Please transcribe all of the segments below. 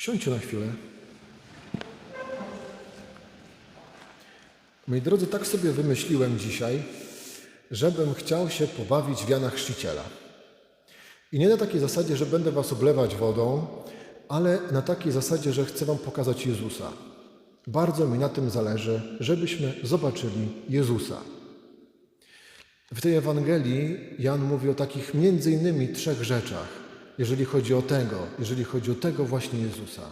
Siądźcie na chwilę. Moi drodzy, tak sobie wymyśliłem dzisiaj, żebym chciał się pobawić w Jana Chrzciciela. I nie na takiej zasadzie, że będę was oblewać wodą, ale na takiej zasadzie, że chcę wam pokazać Jezusa. Bardzo mi na tym zależy, żebyśmy zobaczyli Jezusa. W tej Ewangelii Jan mówi o takich między innymi trzech rzeczach, jeżeli chodzi o tego, jeżeli chodzi o tego właśnie Jezusa.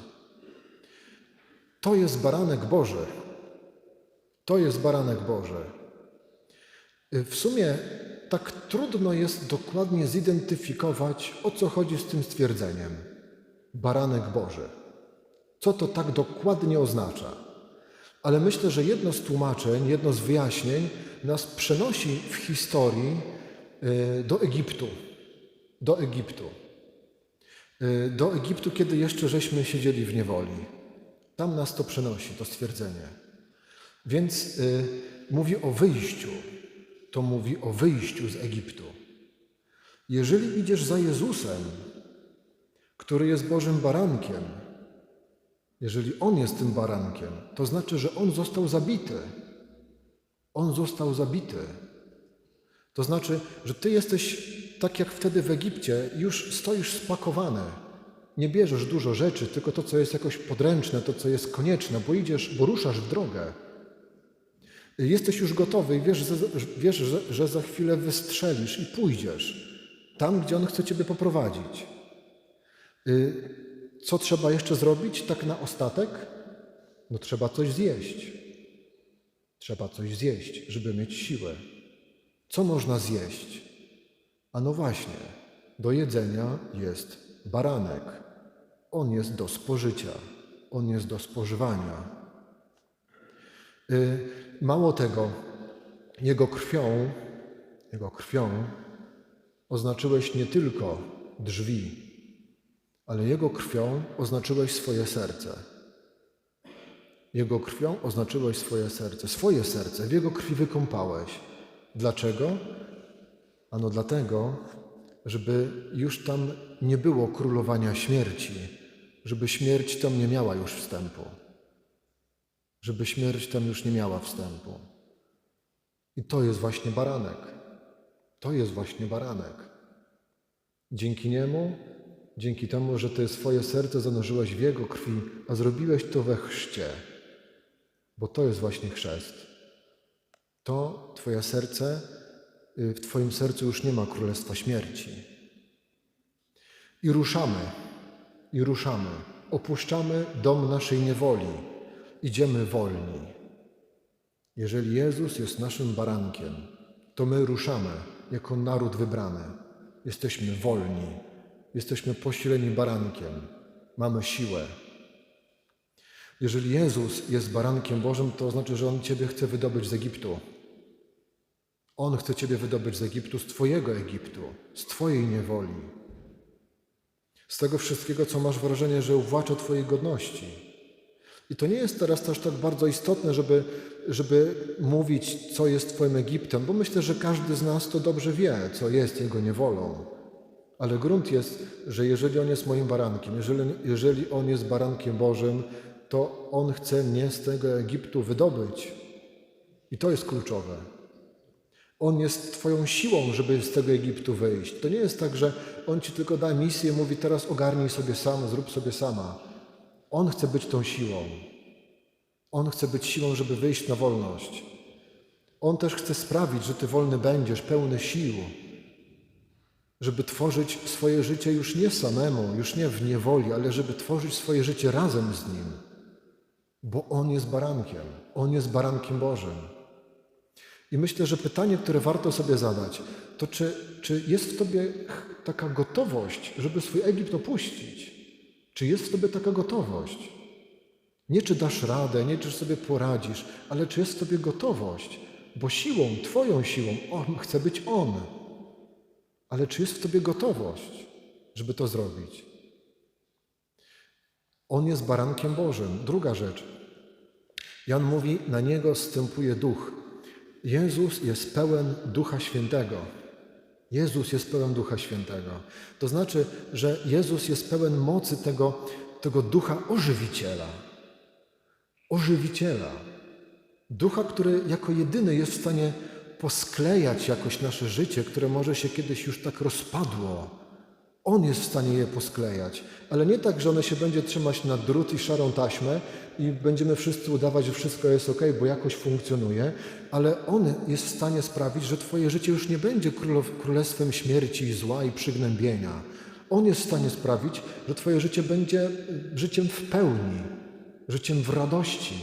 To jest baranek Boży. To jest baranek Boży. W sumie tak trudno jest dokładnie zidentyfikować, o co chodzi z tym stwierdzeniem. Baranek Boży. Co to tak dokładnie oznacza? Ale myślę, że jedno z tłumaczeń, jedno z wyjaśnień nas przenosi w historii y, do Egiptu. Do Egiptu. Y, Do Egiptu, kiedy jeszcze żeśmy siedzieli w niewoli. Tam nas to przenosi, to stwierdzenie. Więc y, mówi o wyjściu. To mówi o wyjściu z Egiptu. Jeżeli idziesz za Jezusem, który jest Bożym barankiem, jeżeli On jest tym barankiem, to znaczy, że On został zabity. On został zabity. To znaczy, że Ty jesteś tak jak wtedy w Egipcie, już stoisz spakowany. Nie bierzesz dużo rzeczy, tylko to, co jest jakoś podręczne, to, co jest konieczne, bo idziesz, bo ruszasz w drogę. Jesteś już gotowy i wiesz, wiesz że, że za chwilę wystrzelisz i pójdziesz tam, gdzie On chce Ciebie poprowadzić. Y, Co trzeba jeszcze zrobić tak na ostatek? No trzeba coś zjeść. Trzeba coś zjeść, żeby mieć siłę. Co można zjeść? A no właśnie, do jedzenia jest baranek. On jest do spożycia, on jest do spożywania. Y, Mało tego, jego krwią, jego krwią oznaczyłeś nie tylko drzwi, ale Jego krwią oznaczyłeś swoje serce. Jego krwią oznaczyłeś swoje serce, swoje serce, w Jego krwi wykąpałeś. Dlaczego? Ano dlatego, żeby już tam nie było królowania śmierci, żeby śmierć tam nie miała już wstępu, żeby śmierć tam już nie miała wstępu. I to jest właśnie baranek. To jest właśnie baranek. Dzięki niemu Dzięki temu, że Ty swoje serce zanurzyłeś w Jego krwi, a zrobiłeś to we chrzcie, bo to jest właśnie chrzest. To Twoje serce, w Twoim sercu już nie ma królestwa śmierci. I ruszamy, i ruszamy. Opuszczamy dom naszej niewoli. Idziemy wolni. Jeżeli Jezus jest naszym barankiem, to my ruszamy jako naród wybrany. Jesteśmy wolni. Jesteśmy posileni barankiem, mamy siłę. Jeżeli Jezus jest barankiem Bożym, to znaczy, że On Ciebie chce wydobyć z Egiptu. On chce Ciebie wydobyć z Egiptu, z Twojego Egiptu, z Twojej niewoli. Z tego wszystkiego, co masz wrażenie, że uwłacza Twojej godności. I to nie jest teraz też tak bardzo istotne, żeby, żeby mówić, co jest Twoim Egiptem, bo myślę, że każdy z nas to dobrze wie, co jest jego niewolą. Ale grunt jest, że jeżeli On jest moim barankiem, jeżeli, jeżeli On jest barankiem Bożym, to On chce mnie z tego Egiptu wydobyć. I to jest kluczowe. On jest Twoją siłą, żeby z tego Egiptu wyjść. To nie jest tak, że On Ci tylko da misję, mówi teraz ogarnij sobie sam, zrób sobie sama. On chce być tą siłą. On chce być siłą, żeby wyjść na wolność. On też chce sprawić, że Ty wolny będziesz, pełny sił żeby tworzyć swoje życie już nie samemu, już nie w niewoli, ale żeby tworzyć swoje życie razem z Nim, bo On jest barankiem, On jest barankiem Bożym. I myślę, że pytanie, które warto sobie zadać, to czy, czy jest w Tobie taka gotowość, żeby swój Egipt opuścić? Czy jest w Tobie taka gotowość? Nie czy dasz radę, nie czy sobie poradzisz, ale czy jest w Tobie gotowość, bo siłą, Twoją siłą, On chce być On. Ale czy jest w tobie gotowość, żeby to zrobić? On jest barankiem Bożym. Druga rzecz. Jan mówi, na niego stępuje duch. Jezus jest pełen Ducha Świętego. Jezus jest pełen Ducha Świętego. To znaczy, że Jezus jest pełen mocy tego, tego ducha ożywiciela. Ożywiciela. Ducha, który jako jedyny jest w stanie posklejać jakoś nasze życie, które może się kiedyś już tak rozpadło. On jest w stanie je posklejać, ale nie tak, że one się będzie trzymać na drut i szarą taśmę i będziemy wszyscy udawać, że wszystko jest ok, bo jakoś funkcjonuje, ale On jest w stanie sprawić, że Twoje życie już nie będzie królestwem śmierci, zła i przygnębienia. On jest w stanie sprawić, że Twoje życie będzie życiem w pełni, życiem w radości,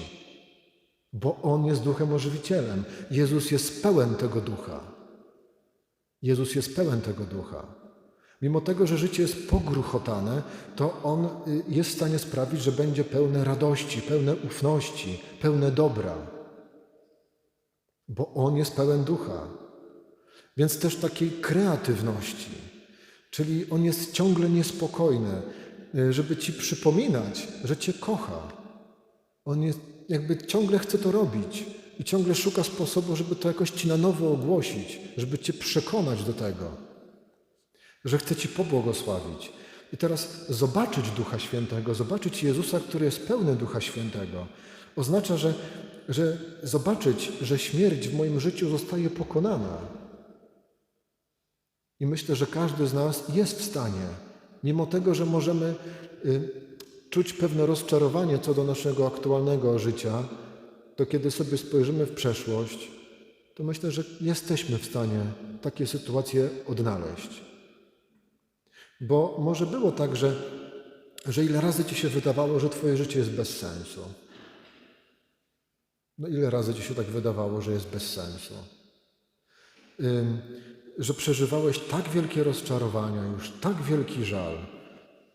bo On jest duchem ożywicielem. Jezus jest pełen tego ducha. Jezus jest pełen tego ducha. Mimo tego, że życie jest pogruchotane, to On y, jest w stanie sprawić, że będzie pełne radości, pełne ufności, pełne dobra. Bo On jest pełen ducha. Więc też takiej kreatywności. Czyli On jest ciągle niespokojny, y, żeby Ci przypominać, że Cię kocha. On jest, jakby ciągle chce to robić i ciągle szuka sposobu, żeby to jakoś Ci na nowo ogłosić, żeby Cię przekonać do tego że chce Ci pobłogosławić. I teraz zobaczyć Ducha Świętego, zobaczyć Jezusa, który jest pełny Ducha Świętego, oznacza, że, że zobaczyć, że śmierć w moim życiu zostaje pokonana. I myślę, że każdy z nas jest w stanie, mimo tego, że możemy y, czuć pewne rozczarowanie co do naszego aktualnego życia, to kiedy sobie spojrzymy w przeszłość, to myślę, że jesteśmy w stanie takie sytuacje odnaleźć. Bo może było tak, że, że ile razy ci się wydawało, że twoje życie jest bez sensu. No ile razy ci się tak wydawało, że jest bez sensu? Ym, że przeżywałeś tak wielkie rozczarowania, już tak wielki żal,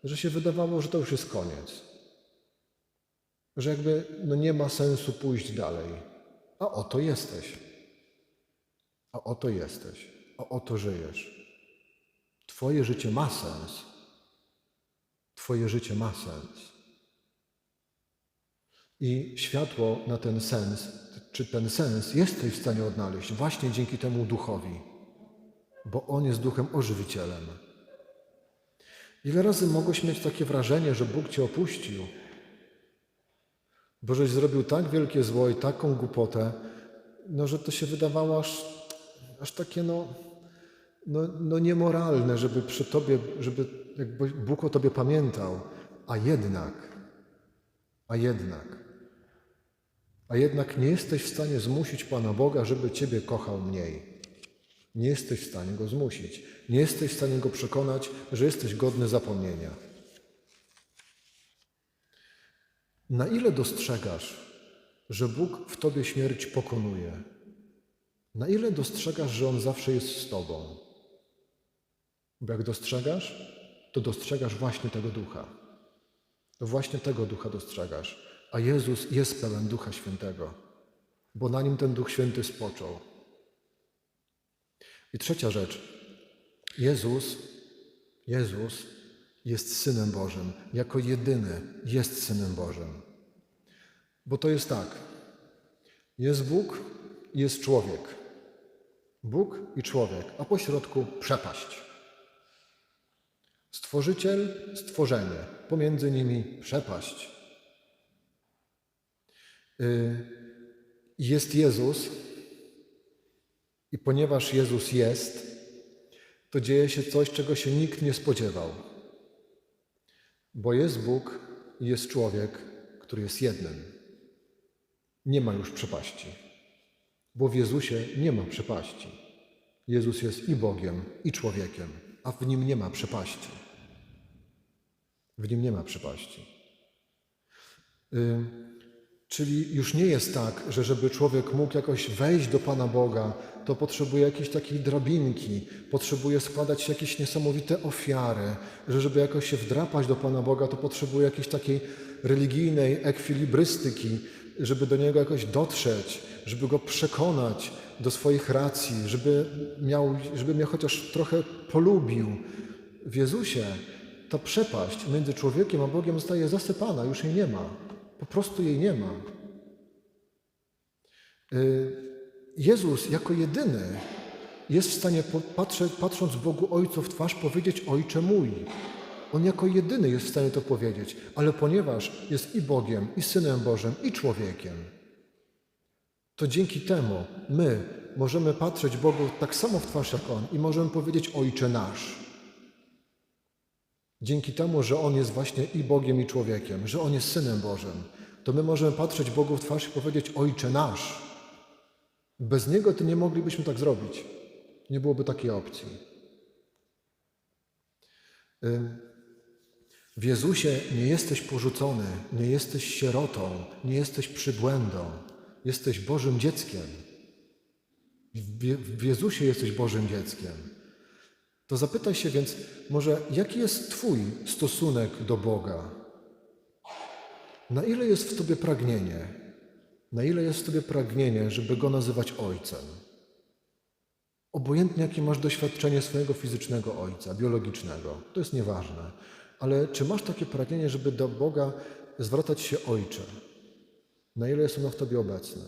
że się wydawało, że to już jest koniec. Że jakby no nie ma sensu pójść dalej. A oto jesteś. A oto jesteś. A oto żyjesz. Twoje życie ma sens. Twoje życie ma sens. I światło na ten sens, czy ten sens jesteś w stanie odnaleźć właśnie dzięki temu duchowi, bo on jest duchem ożywicielem. Ile razy mogłeś mieć takie wrażenie, że Bóg cię opuścił, bo żeś zrobił tak wielkie zło i taką głupotę, no, że to się wydawało aż, aż takie, no, no, no niemoralne, żeby przy Tobie, żeby jakby Bóg o Tobie pamiętał, a jednak, a jednak, a jednak nie jesteś w stanie zmusić Pana Boga, żeby Ciebie kochał mniej. Nie jesteś w stanie Go zmusić. Nie jesteś w stanie Go przekonać, że jesteś godny zapomnienia. Na ile dostrzegasz, że Bóg w Tobie śmierć pokonuje? Na ile dostrzegasz, że On zawsze jest z Tobą? Bo jak dostrzegasz, to dostrzegasz właśnie tego ducha. To właśnie tego ducha dostrzegasz. A Jezus jest pełen ducha świętego, bo na nim ten duch święty spoczął. I trzecia rzecz. Jezus, Jezus jest synem Bożym. Jako jedyny jest synem Bożym. Bo to jest tak. Jest Bóg i jest człowiek. Bóg i człowiek, a po środku przepaść. Stworzyciel, stworzenie, pomiędzy nimi przepaść. Y, jest Jezus, i ponieważ Jezus jest, to dzieje się coś, czego się nikt nie spodziewał. Bo jest Bóg i jest człowiek, który jest jednym. Nie ma już przepaści, bo w Jezusie nie ma przepaści. Jezus jest i Bogiem, i człowiekiem, a w nim nie ma przepaści. W nim nie ma przypaści. Czyli już nie jest tak, że żeby człowiek mógł jakoś wejść do Pana Boga, to potrzebuje jakiejś takiej drabinki, potrzebuje składać jakieś niesamowite ofiary, że żeby jakoś się wdrapać do Pana Boga, to potrzebuje jakiejś takiej religijnej ekwilibrystyki, żeby do Niego jakoś dotrzeć, żeby Go przekonać do swoich racji, żeby miał, żeby mnie chociaż trochę polubił. W Jezusie ta przepaść między człowiekiem a Bogiem zostaje zasypana, już jej nie ma. Po prostu jej nie ma. Y, Jezus jako jedyny jest w stanie, patrzeć, patrząc Bogu Ojcu w twarz, powiedzieć: Ojcze mój. On jako jedyny jest w stanie to powiedzieć, ale ponieważ jest i Bogiem, i Synem Bożym, i człowiekiem, to dzięki temu my możemy patrzeć Bogu tak samo w twarz jak On i możemy powiedzieć Ojcze nasz. Dzięki temu, że On jest właśnie i Bogiem, i człowiekiem, że On jest Synem Bożym, to my możemy patrzeć Bogu w twarz i powiedzieć Ojcze nasz. Bez Niego to nie moglibyśmy tak zrobić. Nie byłoby takiej opcji. W Jezusie nie jesteś porzucony, nie jesteś sierotą, nie jesteś przybłędą. Jesteś Bożym dzieckiem. W Je- W Jezusie jesteś Bożym dzieckiem. To zapytaj się więc, może jaki jest Twój stosunek do Boga? Na ile jest w Tobie pragnienie? Na ile jest w Tobie pragnienie, żeby Go nazywać Ojcem? Obojętnie jakie masz doświadczenie swojego fizycznego ojca, biologicznego, to jest nieważne. Ale czy masz takie pragnienie, żeby do Boga zwracać się Ojcze? Na ile jest ono w Tobie obecne?